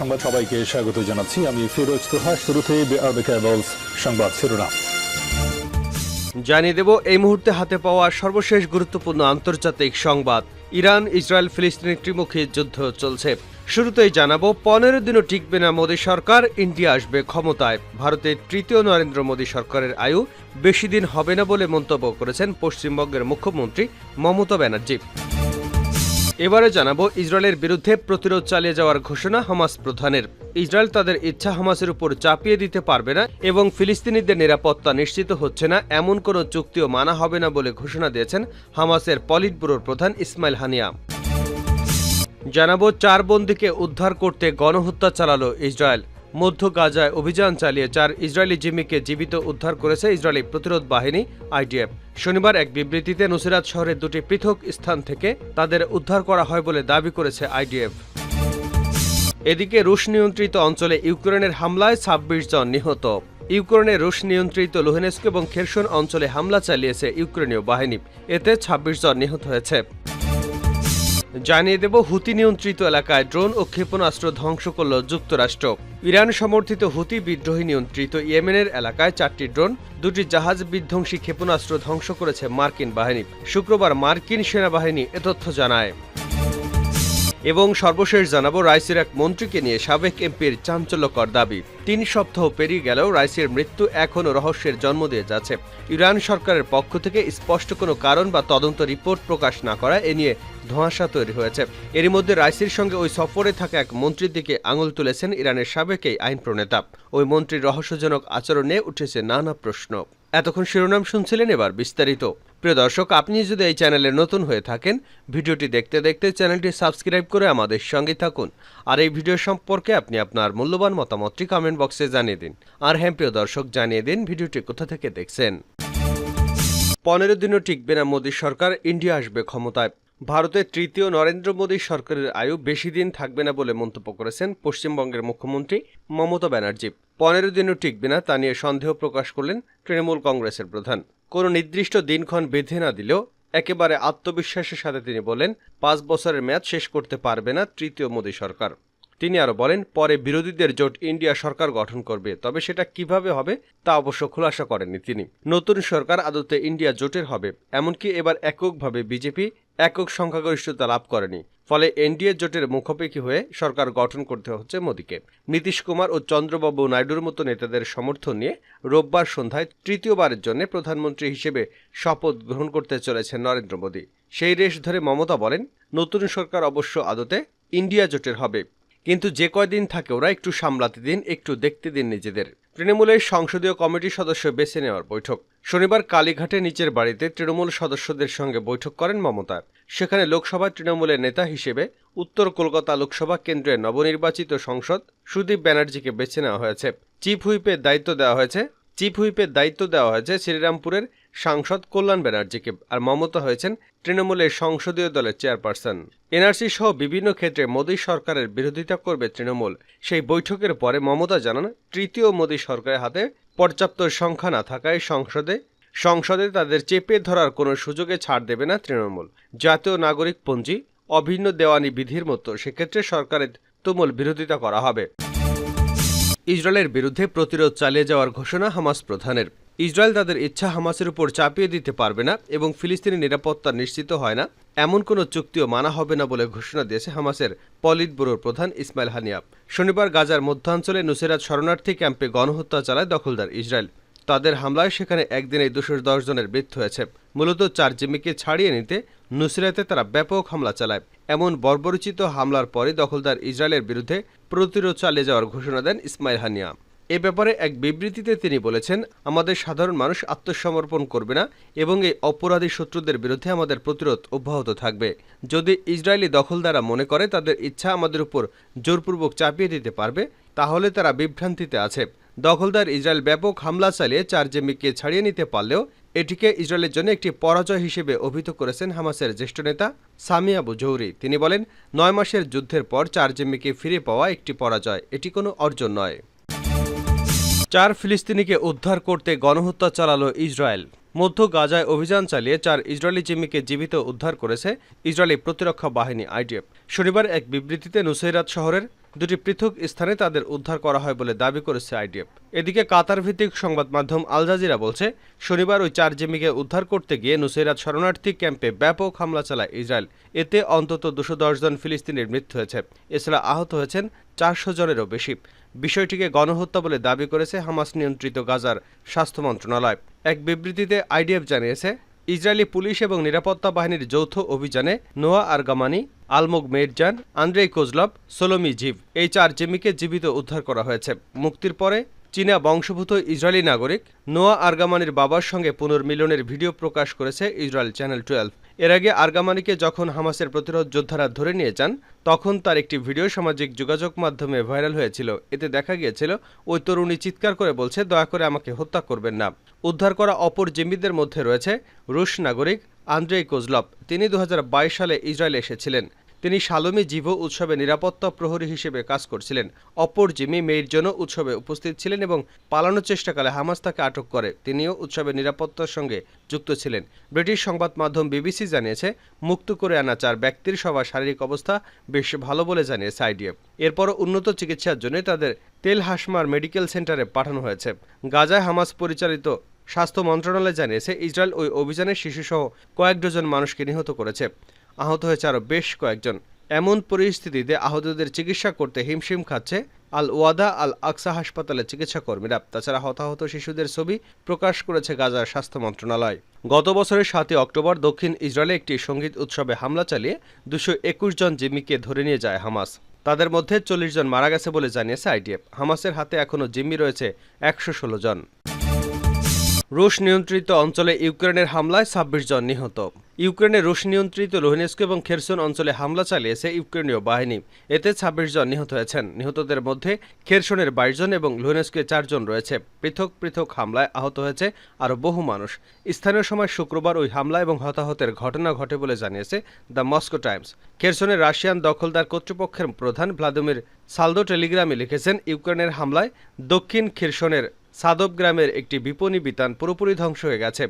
সংবাদ সবাইকে স্বাগত জানাচ্ছি। আমি ফিরোজ তোহা শুরুতে সংবাদ শিরোনাম। জানিয়ে দেব, এই মুহূর্তে হাতে পাওয়া সর্বশেষ গুরুত্বপূর্ণ আন্তর্জাতিক সংবাদ। ইরান, ইসরায়েল ফিলিস্তিনি ত্রিমুখী যুদ্ধ চলছে। শুরুতেই জানাব, পনেরো দিনও টিকবে না মোদী সরকার, ইন্ডিয়া আসবে ক্ষমতায়। ভারতের তৃতীয় নরেন্দ্র মোদী সরকারের আয়ু বেশি দিন হবে না বলে মন্তব্য করেছেন পশ্চিমবঙ্গের মুখ্যমন্ত্রী মমতা ব্যানার্জি। এবারে জানাব ইসরায়েলের বিরুদ্ধে প্রতিরোধ চালিয়ে যাওয়ার ঘোষণা হামাস প্রধানের। ইসরায়েল তাদের ইচ্ছা হামাসের উপর চাপিয়ে দিতে পারবে না এবং ফিলিস্তিনিদের নিরাপত্তা নিশ্চিত হচ্ছে না, এমন কোনো চুক্তিও মানা হবে না বলে ঘোষণা দিয়েছেন হামাসের পলিট ব্যুরোর প্রধান ইসমাইল হানিয়া। জানাব চার বন্দীকে উদ্ধার করতে গণহত্যা চালালো ইসরায়েল। মধ্য গাজায় অভিযান চালিয়ে চার ইসরায়েলি জিম্মিকে জীবিত উদ্ধার করেছে ইসরায়েলি প্রতিরোধ বাহিনী, আইডিএফ। শনিবার এক বিবৃতিতে নুসিরাত শহরের দুটি পৃথক স্থান থেকে তাদের উদ্ধার করা হয় বলে দাবি করেছে আইডিএফ। এদিকে রুশ নিয়ন্ত্রিত অঞ্চলে ইউক্রেনের হামলায় ছাব্বিশ জন নিহত। ইউক্রেনের রুশ নিয়ন্ত্রিত লুহেনেস্ক এবং খেরসন অঞ্চলে হামলা চালিয়েছে ইউক্রেনীয় বাহিনী। এতে ছাব্বিশ জন নিহত হয়েছে। জানিয়ে দেব, হুতি নিয়ন্ত্রিত এলাকায় ড্রোন ও ক্ষেপণাস্ত্র ধ্বংস করল যুক্তরাষ্ট্র। ইরান সমর্থিত হুতি বিদ্রোহী নিয়ন্ত্রিত ইয়েমেনের এলাকায় চারটি ড্রোন, দুটি জাহাজ বিধ্বংসী ক্ষেপণাস্ত্র ধ্বংস করেছে মার্কিন বাহিনী। শুক্রবার মার্কিন সেনাবাহিনী এ তথ্য জানায়। এবং সর্বশেষ জানাব রাইসির এক মন্ত্রীকে নিয়ে সাবেক এমপির চাঞ্চল্যকর দাবি। তিন সপ্তাহ পেরিয়ে গেলেও রাইসির মৃত্যু এখনও রহস্যের জন্ম দিয়ে যাচ্ছে। ইরান সরকারের পক্ষ থেকে স্পষ্ট কোনো কারণ বা তদন্ত রিপোর্ট প্রকাশ না করা এ নিয়ে ধোঁয়াশা তৈরি হয়েছে। এরই মধ্যে রাইসির সঙ্গে ওই সফরে থাকা এক মন্ত্রীর দিকে আঙুল তুলেছেন ইরানের সাবেক এই আইন প্রণেতা ওই মন্ত্রীর রহস্যজনক আচরণে উঠেছে নানা প্রশ্ন। এতক্ষণ শিরোনাম শুনছিলেন এবার বিস্তারিত। প্রিয় দর্শক, আপনি যদি এই চ্যানেলে নতুন হয়ে থাকেন, ভিডিওটি দেখতে দেখতে চ্যানেলটি সাবস্ক্রাইব করে আমাদের সঙ্গে থাকুন। আর এই ভিডিও সম্পর্কে আপনি আপনার মূল্যবান মতামতটি কমেন্ট বক্সে জানিয়ে দিন। আর হ্যাঁ প্রিয় দর্শক, জানিয়ে দিন ভিডিওটি কোথা থেকে দেখছেন। পনেরো দিনও টিকবে না মোদী সরকার, ইন্ডিয়া আসবে ক্ষমতায়। ভারতের তৃতীয় নরেন্দ্র মোদী সরকারের আয়ু বেশি দিন থাকবে না বলে মন্তব্য করেছেন পশ্চিমবঙ্গের মুখ্যমন্ত্রী মমতা ব্যানার্জি। পনেরো দিনও টিকবে না, তা নিয়ে সন্দেহ প্রকাশ করলেন তৃণমূল কংগ্রেসের প্রধান। কোনো নির্দিষ্ট দিনক্ষণ বেঁধে না দিলেও একেবারে আত্মবিশ্বাসের সাথে তিনি বলেন, পাঁচ বছরের মেয়াদ শেষ করতে পারবে না তৃতীয় মোদী সরকার। তিনি আরও বলেন, পরে বিরোধীদের জোট ইন্ডিয়া সরকার গঠন করবে, তবে সেটা কীভাবে হবে তা অবশ্য খোলাসা করেননি তিনি। নতুন সরকার আদতে ইন্ডিয়া জোটের হবে, এমনকি এবার এককভাবে বিজেপি একক সংখ্যাগরিষ্ঠতা লাভ করেনি। ফলে এনডিএ জোটের মুখোপেখি হয়ে সরকার গঠন করতে হচ্ছে মোদীকে। নীতিশ কুমার ও চন্দ্রবাবু নাইডুর মতো নেতাদের সমর্থন নিয়ে রোববার সন্ধ্যায় তৃতীয়বারের জন্য প্রধানমন্ত্রী হিসেবে শপথ গ্রহণ করতে চলেছেন নরেন্দ্র মোদী। সেই রেশ ধরে মমতা বলেন, নতুন সরকার অবশ্য আদতে ইন্ডিয়া জোটের হবে। কিন্তু যে কয়দিন থাকে ওরা একটু সামলাতে দিন, একটু দেখতে দিন নিজেদের। তৃণমূলের সংসদীয় কমিটির সদস্য বেছে নেওয়ার বৈঠক। শনিবার কালীঘাটে নিচের বাড়িতে তৃণমূল সদস্যদের সঙ্গে বৈঠক করেন মমতা। সেখানে লোকসভার তৃণমূলের নেতা হিসেবে উত্তর কলকাতা লোকসভা কেন্দ্রের নবনির্বাচিত সংসদ সুদীপ ব্যানার্জিকে বেছে নেওয়া হয়েছে। চিফ হুইপের দায়িত্ব দেওয়া হয়েছে। চিফ হুইপের দায়িত্ব দেওয়া হয়েছে শ্রীরামপুরের সাংসদ কল্যাণ ব্যানার্জিকে আর মমতা হয়েছেন তৃণমূলের সংসদীয় দলের চেয়ারপারসন। এনআরসি সহ বিভিন্ন ক্ষেত্রে মোদী সরকারের বিরোধিতা করবে তৃণমূল। সেই বৈঠকের পরে মমতা জানান, তৃতীয় মোদী সরকারের হাতে পর্যাপ্ত সংখ্যা না থাকায় সংসদে সংসদে তাদের চেপে ধরার কোনো সুযোগে ছাড় দেবে না তৃণমূল। জাতীয় নাগরিক পঞ্জি অভিন্ন দেওয়ানি বিধির মতো সেক্ষেত্রে সরকারের তুমুল বিরোধিতা করা হবে। ইসরায়েলের বিরুদ্ধে প্রতিরোধ চালিয়ে যাওয়ার ঘোষণা হামাস প্রধানের। ইসরায়েল তাদের ইচ্ছা হামাসের উপর চাপিয়ে দিতে পারবে না এবং ফিলিস্তিনি নিরাপত্তা নিশ্চিত হয় না। এমন কোনো চুক্তিও মানা হবে না বলে ঘোষণা দিয়েছে হামাসের পলিট ব্যুরোর প্রধান ইসমাইল হানিয়া শনিবার গাজার মধ্যাঞ্চলে নুসেরাত শরণার্থী ক্যাম্পে গণহত্যা চালায় দখলদার ইসরায়েল। তাদের হামলায় সেখানে একদিনে দুশো দশ জনের মৃত্যু হয়েছে। মূলত চার জিম্মিকে ছাড়িয়ে নিতে নুসরাতে তারা ব্যাপক হামলা চালায়। এমন বর্বরচিত হামলার পরে দখলদার ইসরায়েলের বিরুদ্ধে প্রতিরোধ চালিয়ে যাওয়ার ঘোষণা দেন ইসমাইল হানিয়া এ ব্যাপারে এক বিবৃতিতে তিনি বলেছেন, আমাদের সাধারণ মানুষ আত্মসমর্পণ করবে না এবং এই অপরাধী শত্রুদের বিরুদ্ধে আমাদের প্রতিরোধ অব্যাহত থাকবে। যদি ইসরায়েলি দখলদারা মনে করে তাদের ইচ্ছা আমাদের উপর জোরপূর্বক চাপিয়ে দিতে পারবে, তাহলে তারা বিভ্রান্তিতে আছে। দখলদার ইসরায়েল ব্যাপক হামলা চালিয়ে চার জেমিকে ছাড়িয়ে নিতে পারলেও এটিকে ইসরায়েলের জন্য একটি পরাজয় হিসেবে অভিহিত করেছেন হামাসের জ্যেষ্ঠ নেতা সামি আবু জৌরি তিনি বলেন, নয় মাসের যুদ্ধের পর চার জেমিকে ফিরে পাওয়া একটি পরাজয়। এটি কোনো অর্জন নয়। চার ফিলিস্তিনিকে উদ্ধার করতে গণহত্যা চালালো ইসরায়েল। মধ্য গাজায় অভিযান চালিয়ে চার ইসরায়েলি জিম্মিকে জীবিত উদ্ধার করেছে ইসরায়েলি প্রতিরক্ষা বাহিনী আইডিএফ। শনিবার এক বিবৃতিতে নুসৈরাত শহরের দুটি পৃথক স্থানে তাদের উদ্ধার করা হয় বলে দাবি করেছে আইডিএফ। এদিকে কাতার ভিত্তিক সংবাদ মাধ্যম আল জাজিরা বলছে, শনিবার ওই চার জিম্মিকে উদ্ধার করতে গিয়ে নুসেরাত শরণার্থী ক্যাম্পে ব্যাপক হামলা চালায় ইসরায়েল। এতে অন্তত দুশো জন ফিলিস্তিনির মৃত্যু হয়েছে। এছাড়া আহত হয়েছেন চারশো জনেরও বেশি। বিষয়টিকে গণহত্যা বলে দাবি করেছে হামাস নিয়ন্ত্রিত গাজার স্বাস্থ্য মন্ত্রণালয়। এক বিবৃতিতে আইডিএফ জানিয়েছে, ইসরায়েলি পুলিশ এবং নিরাপত্তা বাহিনীর যৌথ অভিযানে নোয়া আরগামানি আলমোগ মেরজান আন্দ্রেই কোজলভ সোলোমি জিভ এই চার জিম্মিকে জীবিত উদ্ধার করা হয়েছে। মুক্তির পরে চীনা বংশভূত ইসরায়েলি নাগরিক নোয়া আরগামানির বাবার সঙ্গে পুনর্মিলনের ভিডিও প্রকাশ করেছে ইসরায়েল চ্যানেল টুয়েলভ। এর আগে আরগামানিকে যখন হামাসের প্রতিরোধ যোদ্ধারা ধরে নিয়ে যান, তখন তার একটি ভিডিও সামাজিক যোগাযোগ মাধ্যমে ভাইরাল হয়েছিল। এতে দেখা গিয়েছিল, ওই তরুণী চিৎকার করে বলছে, দয়া করে আমাকে হত্যা করবেন না। উদ্ধার করা অপর জিম্মিদের মধ্যে রয়েছে রুশ নাগরিক আন্দ্রেই কোজলভ তিনি দু হাজার বাইশ সালে ইসরায়েলে এসেছিলেন। তিনি শালমি জীব উৎসবে নিরাপত্তা প্রহরী হিসেবে কাজ করছিলেন। অপর জিমি মেয়ের জন্য উৎসবে উপস্থিত ছিলেন এবং পালানোর চেষ্টাকালে হামাস তাকে আটক করে। তিনিও উৎসবে নিরাপত্তার সঙ্গে যুক্ত ছিলেন। ব্রিটিশ সংবাদ মাধ্যম বিবিসি জানিয়েছে, মুক্ত করে আনা চার ব্যক্তির সবার শারীরিক অবস্থা বেশ ভালো বলে জানিয়েছে আইডিএফ। এরপর উন্নত চিকিৎসার জন্য তাদের তেল হাসমার মেডিকেল সেন্টারে পাঠানো হয়েছে। গাজায় হামাস পরিচালিত স্বাস্থ্য মন্ত্রণালয় জানিয়েছে, ইসরায়েল ওই অভিযানে শিশুসহ কয়েক ডজন মানুষকে নিহত করেছে। আহত হয়েছে আরও বেশ কয়েকজন। এমন পরিস্থিতিতে আহতদের চিকিৎসা করতে হিমশিম খাচ্ছে আল ওয়াদা আল আকসা হাসপাতালের চিকিৎসা কর্মীরা তাছাড়া হতাহত শিশুদের ছবি প্রকাশ করেছে গাজার স্বাস্থ্য মন্ত্রণালয়। গত বছরের সাতই অক্টোবর দক্ষিণ ইসরায়েলে একটি সংগীত উৎসবে হামলা চালিয়ে দুশো একুশ জন জিম্মিকে ধরে নিয়ে যায় হামাস। তাদের মধ্যে চল্লিশ জন মারা গেছে বলে জানিয়েছে আইডিএফ। হামাসের হাতে এখনও জিম্মি রয়েছে একশো ষোলো জন। রুশ নিয়ন্ত্রিত অঞ্চলে ইউক্রেনের হামলায় ছাব্বিশ জন নিহত। ইউক্রেনের রুশ নিয়ন্ত্রিত লোহেনেস্কো এবং খেরসন অঞ্চলে হামলা চালিয়েছে ইউক্রেনীয় বাহিনী। এতে ছাব্বিশ জন নিহত হয়েছেন। নিহতদের মধ্যে খেরসনের বাইশ জন এবং লোহেনেস্কে চারজন রয়েছে। পৃথক পৃথক হামলায় আহত হয়েছে আরও বহু মানুষ। স্থানীয় সময় শুক্রবার ওই হামলা এবং হতাহতের ঘটনা ঘটে বলে জানিয়েছে দ্য মস্কো টাইমস। খেরসনের রাশিয়ান দখলদার কর্তৃপক্ষের প্রধান ভ্লাদিমির সালদো টেলিগ্রামে লিখেছেন, ইউক্রেনের হামলায় দক্ষিণ খেরসনের সাদব গ্রামের একটি বিপণী বিতান পুরোপুরি ধ্বংস হয়ে গেছে।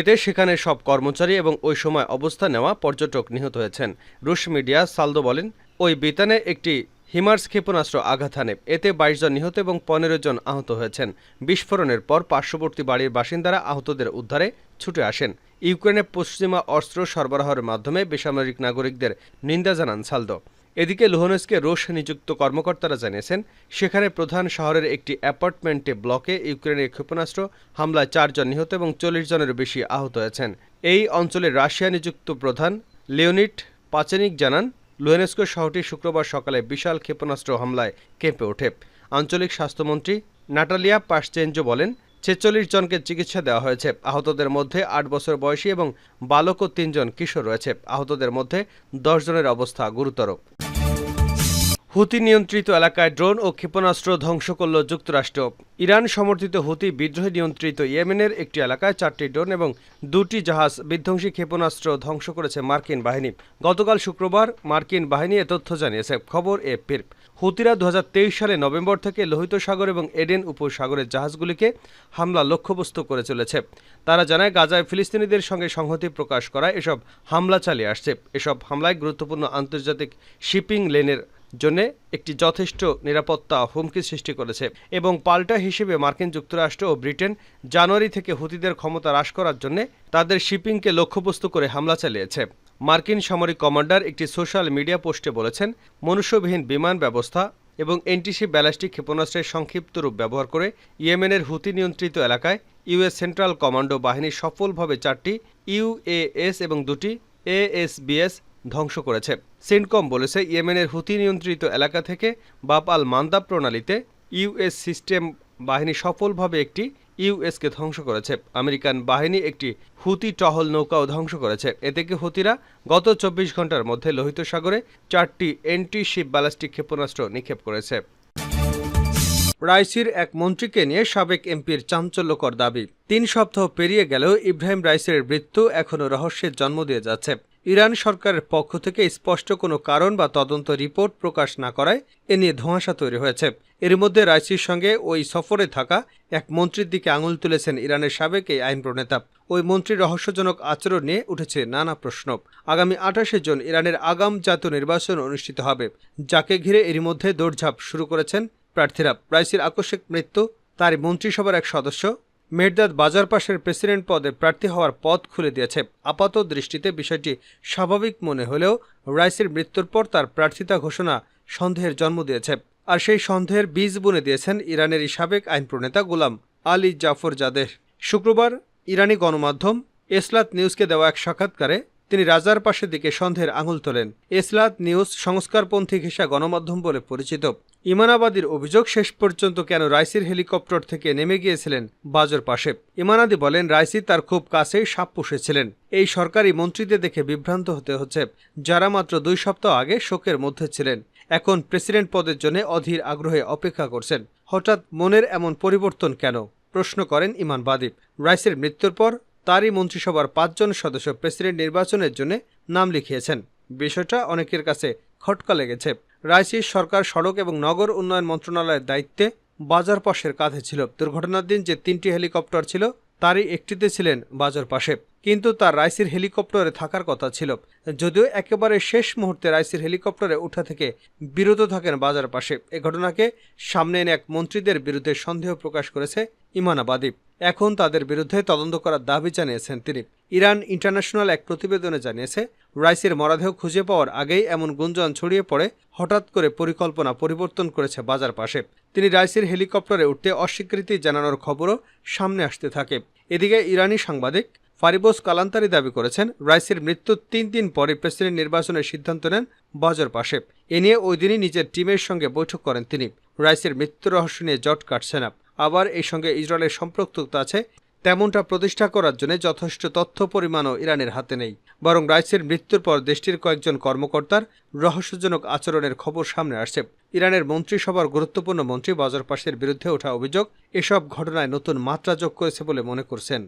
এতে সেখানে সব কর্মচারী এবং ওই সময় অবস্থা নেওয়া পর্যটক নিহত হয়েছেন। রুশ মিডিয়া সালদো বলেন, ওই বিতানে একটি হিমার্স ক্ষেপণাস্ত্র আঘাত হানে। এতে বাইশ জন নিহত এবং পনেরো জন আহত হয়েছেন। বিস্ফোরণের পর পার্শ্ববর্তী বাড়ির বাসিন্দারা আহতদের উদ্ধারে ছুটে আসেন। ইউক্রেনে পশ্চিমা অস্ত্র সরবরাহের মাধ্যমে বেসামরিক নাগরিকদের নিন্দা জানান সালদো। এদিকে লুহানস্কে রোশ নিযুক্ত কর্মকর্তারা জানিয়েছেন, সেখানে প্রধান শহরের একটি অ্যাপার্টমেন্টে ব্লকে ইউক্রেনের ক্ষেপণাস্ত্র হামলায় চারজন নিহত এবং চল্লিশ জনের বেশি আহত হয়েছেন। এই অঞ্চলে রাশিয়া নিযুক্ত প্রধান লিওনিট পাচেনিক জানান, লুহেনেস্কো শহরটি শুক্রবার সকালে বিশাল ক্ষেপণাস্ত্র হামলায় কেঁপে ওঠে। আঞ্চলিক স্বাস্থ্যমন্ত্রী নাটালিয়া পাশচেঞ্জো বলেন, ছেচল্লিশ জনকে চিকিৎসা দেওয়া হয়েছে। আহতদের মধ্যে আট বছর বয়সী এবং বালক ও তিনজন কিশোর রয়েছে। আহতদের মধ্যে দশ জনের অবস্থা গুরুতর। হুতি নিয়ন্ত্রিত এলাকায় ড্রোন ও ক্ষেপণাস্ত্র ধ্বংস করল যুক্তরাষ্ট্র। ইরান সমর্থিত হুতি বিদ্রোহী নিয়ন্ত্রিত ইয়েমেনের একটি এলাকায় চারটি ড্রোন এবং দুটি জাহাজ বিধ্বংসী ক্ষেপণাস্ত্র ধ্বংস করেছে মার্কিন বাহিনী। গতকাল শুক্রবার মার্কিন বাহিনী এ তথ্য জানিয়েছে। খবর এপির হুতিরা দু হাজার তেইশ সালে নভেম্বর থেকে লোহিত সাগর এবং এডেন উপসাগরের জাহাজগুলিকে হামলা লক্ষ্যবস্তু করে চলেছে। তারা জানায়, গাজায় ফিলিস্তিনিদের সঙ্গে সংহতি প্রকাশ করায় এসব হামলা চালিয়ে আসছে। এসব হামলায় গুরুত্বপূর্ণ আন্তর্জাতিক শিপিং লেনের জন্য একটি যথেষ্ট নিরাপত্তা হুমকি সৃষ্টি করেছে এবং পাল্টা হিসেবে মার্কিন যুক্তরাষ্ট্র ও ব্রিটেন জানুয়ারি থেকে হুতিদের ক্ষমতা হ্রাস করার জন্য তাদের শিপিংকে লক্ষ্যবস্তু করে হামলা চালিয়েছে। মার্কিন সামরিক কমান্ডার একটি সোশ্যাল মিডিয়া পোস্টে বলেছেন, মনুষ্যবিহীন বিমান ব্যবস্থা এবং এনটিসি ব্যালাস্টিক ক্ষেপণাস্ত্রের সংক্ষিপ্ত রূপ ব্যবহার করে ইয়েমেনের হুতি নিয়ন্ত্রিত এলাকায় ইউএস সেন্ট্রাল কমান্ডো বাহিনী সফলভাবে চারটি ইউএএস এবং দুটি এএসবিএস ধ্বংস করেছে। সেন্টকম বলেছে, ইয়েমেনের হুতি নিয়ন্ত্রিত এলাকা থেকে বাপ আল মান্দা প্রণালীতে ইউএস সিস্টেম বাহিনী সফলভাবে একটি ইউএসকে ধ্বংস করেছে। আমেরিকান বাহিনী একটি হুতি টহল নৌকাও ধ্বংস করেছে। এ থেকে হুতিরা গত চব্বিশ ঘণ্টার মধ্যে লোহিত সাগরে চারটি এন্টি শিপ ব্যালাস্টিক ক্ষেপণাস্ত্র নিক্ষেপ করেছে। রাইসির এক মন্ত্রীকে নিয়ে সাবেক এমপির চাঞ্চল্যকর দাবি। তিন সপ্তাহ পেরিয়ে গেলেও ইব্রাহিম রাইসের মৃত্যু এখনও রহস্যের জন্ম দিয়ে যাচ্ছে। ইরান সরকারের পক্ষ থেকে স্পষ্ট কোনো কারণ বা তদন্ত রিপোর্ট প্রকাশ না করায় এ নিয়ে ধোঁয়াশা তৈরি হয়েছে। এর মধ্যে রাইসির সঙ্গে ওই সফরে থাকা এক মন্ত্রীর দিকে আঙুল তুলেছেন ইরানের সাবেক এই আইন প্রণেতা। ওই মন্ত্রীর রহস্যজনক আচরণ নিয়ে উঠেছে নানা প্রশ্ন। আগামী আঠাশে জুন ইরানের আগাম জাতীয় নির্বাচন অনুষ্ঠিত হবে, যাকে ঘিরে এরই মধ্যে দৌড়ঝাঁপ শুরু করেছেন প্রার্থীরা। রাইসির আকস্মিক মৃত্যু তার মন্ত্রিসভার এক সদস্য মেরদাদ বাজার পাশের প্রেসিডেন্ট পদে প্রার্থী হওয়ার পথ খুলে দিয়েছে। আপাত দৃষ্টিতে বিষয়টি স্বাভাবিক মনে হলেও রাইসির মৃত্যুর পর তার প্রার্থিতা ঘোষণা সন্দেহের জন্ম দিয়েছে। আর সেই সন্দেহের বীজ বুনে দিয়েছেন ইরানের সাবেক আইন প্রণেতা গোলাম আলী জাফর জাদেহ শুক্রবার ইরানি গণমাধ্যম এসলাত নিউজকে দেওয়া এক সাক্ষাৎকারে তিনি রাজার পাশের দিকে সন্দেহের আঙুল তোলেন। এসলাত নিউজ, সংস্কারপন্থী ঘেঁষা গণমাধ্যম বলে পরিচিত। ইমানাবাদীর অভিযোগ শেষ পর্যন্ত কেন রাইসির হেলিকপ্টার থেকে নেমে গিয়েছিলেন বাজর পাশে? ইমানাদি বলেন, রাইসি তার খুব কাছেই সাপ পুষেছিলেন। এই সরকারি মন্ত্রীদের দেখে বিভ্রান্ত হতে হচ্ছে, যারা মাত্র দুই সপ্তাহ আগে শোকের মধ্যে ছিলেন। এখন প্রেসিডেন্ট পদের জন্য অধীর আগ্রহে অপেক্ষা করছেন। হঠাৎ মনের এমন পরিবর্তন কেন? প্রশ্ন করেন ইমান বাদিব রাইসের মৃত্যুর পর তারই মন্ত্রিসভার পাঁচজন সদস্য প্রেসিডেন্ট নির্বাচনের জন্য নাম লিখিয়েছেন। বিষয়টা অনেকের কাছে খটকা লেগেছে। রাইসির সরকার সড়ক এবং নগর উন্নয়ন মন্ত্রণালয়ের দায়িত্বে বাজার পাশের কাঁধে ছিল। দুর্ঘটনার দিন যে তিনটি হেলিকপ্টার ছিল, তারই একটিতে ছিলেন বাজার পাশে। কিন্তু তার রাইসির হেলিকপ্টারে থাকার কথা ছিল। যদিও একেবারে শেষ মুহূর্তে রাইসির হেলিকপ্টারে উঠা থেকে বিরত থাকেন বাজার পাশে। এ ঘটনাকে সামনে এনে এক মন্ত্রীদের বিরুদ্ধে সন্দেহ প্রকাশ করেছে ইমানাবাদী। এখন তাদের বিরুদ্ধে তদন্ত করার দাবি জানিয়েছেন তিনি। ইরান ইন্টারন্যাশনাল এক প্রতিবেদনে জানিয়েছে, রাইসির মরাদেহ খুঁজে পাওয়ার আগেই এমন গুঞ্জন ছড়িয়ে পড়ে, হঠাৎ করে পরিকল্পনা পরিবর্তন করেছে বাজার পাশে। তিনি রাইসির হেলিকপ্টারে উঠতে অস্বীকৃতি জানানোর খবরও সামনে আসতে থাকে। এদিকে ইরানি সাংবাদিক ফারিবোস কালান্তারি দাবি করেছেন, রাইসের মৃত্যুর তিন দিন পরে প্রেসিডেন্ট নির্বাচনের সিদ্ধান্ত নেন বাজার পাশে। এ নিয়ে ওই দিনই নিজের টিমের সঙ্গে বৈঠক করেন তিনি। রাইসের মৃত্যু রহস্য নিয়ে জট কাটছে না। আবার এই সঙ্গে ইসরায়েলের সম্পৃক্ততা আছে, তেমনটা প্রতিষ্ঠা করার জন্য যথেষ্ট তথ্য পরিমাণও ইরানের হাতে নেই। বরং রাইসের মৃত্যুর পর দেশটির কয়েকজন কর্মকর্তার রহস্যজনক আচরণের খবর সামনে আসছে। ইরানের মন্ত্রিসভার গুরুত্বপূর্ণ মন্ত্রী বাজার পাশের বিরুদ্ধে ওঠা অভিযোগ, এসব ঘটনায় নতুন মাত্রা যোগ করেছে বলে মনে করছেন।